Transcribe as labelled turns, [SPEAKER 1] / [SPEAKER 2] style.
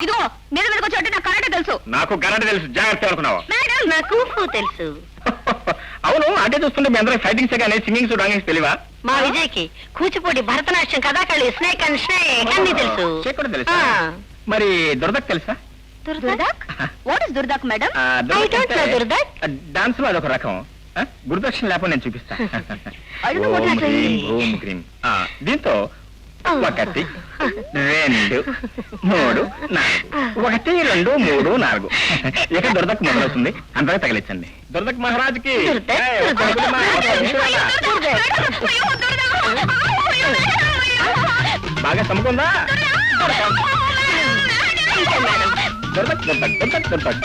[SPEAKER 1] ఇదిగో మీద మీదకి వచ్చి నాకు కరెక్ట్ తెలుసు.
[SPEAKER 2] నాకు కరెంట్ తెలుసు. జాగ్రత్త అనుకున్నావా
[SPEAKER 1] మేడం నాకు తెలుసు.
[SPEAKER 2] అవును అదే చూస్తుంటే మీ అందరూ ఫైటింగ్స్ కానీ సింగింగ్స్ డాంగింగ్స్ తెలివా
[SPEAKER 1] మా విజయ్కి Kuchipudi Bharatanatyam Kathakali snake and snake అన్ని తెలుసు.
[SPEAKER 2] కూడా తెలుసా?
[SPEAKER 1] ఆ.
[SPEAKER 2] మరి దురదక్ తెలుసా?
[SPEAKER 1] దుర్దాక్? వాట్ ఇస్ దుర్దాక్ మేడం?
[SPEAKER 2] ఆ,
[SPEAKER 1] I don't know దుర్దాక్.
[SPEAKER 2] ఆ, డాన్స్లో అదొక రకం. ఆ, గురుదక్షిణ లేకపోతే నేను చూపిస్తా.
[SPEAKER 1] I don't know what
[SPEAKER 2] Om
[SPEAKER 1] that
[SPEAKER 2] హ్రీం,
[SPEAKER 1] is.
[SPEAKER 2] ఓం హ్రీం. ఆ, దీంతో ఒకటి రెండు మూడు నాలుగు. ఒకటి రెండు మూడు నాలుగు. ఇక దురదక్ మొదలవుతుంది. అందరూ తగిలించండి. దురదక్ మహారాజ్కి. బాగా సమ్ముకుందా దురదక్? దురదక్? దురదక్? దురదక్?